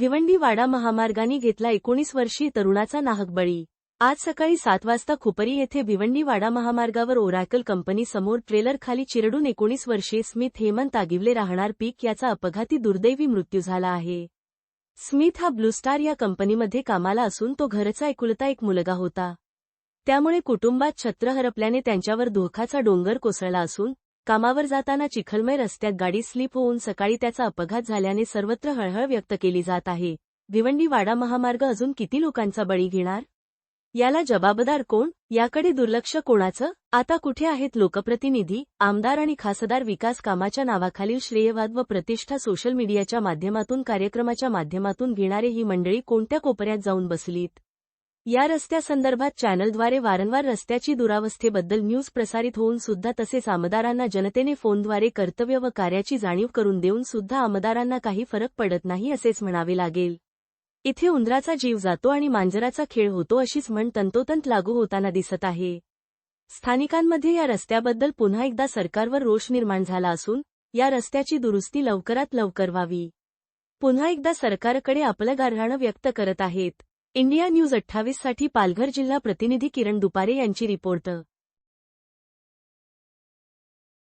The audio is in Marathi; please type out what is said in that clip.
भिवंडी वाडा महामार्गाने घेतला एकोणीस वर्षीय तरुणाचा नाहक बळी आज सकाळी सात वाजता खुपरी येथे भिवंडी वाडा महामार्गावर ओरॅकल कंपनी समोर ट्रेलर खाली चिरडून एकोणीस वर्षीय स्मिथ हेमंत आगिवले राहणार पीक याचा अपघाती दुर्दैवी मृत्यू झाला आहे. स्मिथ हा ब्लूस्टार या कंपनीमध्ये कामाला असून तो घरचा एकुलता एक मुलगा होता. त्यामुळे कुटुंबात छत्र हरपल्याने त्यांच्यावर धोखाचा डोंगर कोसळला असून कामावर जाताना चिखलमय रस्त्यात गाडी स्लिप होऊन सकाळी त्याचा अपघात झाल्याने सर्वत्र हळहळ व्यक्त केली जात आहे. भिवंडी वाडा महामार्ग अजून किती लोकांचा बळी घेणार? याला जबाबदार कोण? याकडे दुर्लक्ष कोणाचं? आता कुठे आहेत लोकप्रतिनिधी आमदार आणि खासदार विकास कामाच्या नावाखालील श्रेयवाद व प्रतिष्ठा सोशल मीडियाच्या माध्यमातून कार्यक्रमाच्या माध्यमातून घेणारे ही मंडळी कोणत्या कोपऱ्यात जाऊन बसलीत? या रस्त्यासंदर्भात चॅनलद्वारे वारंवार रस्त्याची दुरावस्थेबद्दल न्यूज प्रसारित होऊन सुद्धा तसेच आमदारांना जनतेने फोनद्वारे कर्तव्य व कार्याची जाणीव करून देऊन सुद्धा आमदारांना काही फरक पडत नाही असेच म्हणावे लागेल. इथे उंदराचा जीव जातो आणि मांजराचा खेळ होतो अशीच म्हण तंतोतंत लागू होताना दिसत आहे. स्थानिकांमध्ये या रस्त्याबद्दल पुन्हा एकदा सरकारवर रोष निर्माण झाला असून या रस्त्याची दुरुस्ती लवकरात लवकर व्हावी. पुन्हा एकदा सरकारकडे आपलं गारहाणं व्यक्त करत आहेत. इंडिया न्यूज अठ्ठावीससाठी पालघर जिल्हा प्रतिनिधी किरण दुपारे यांची रिपोर्ट.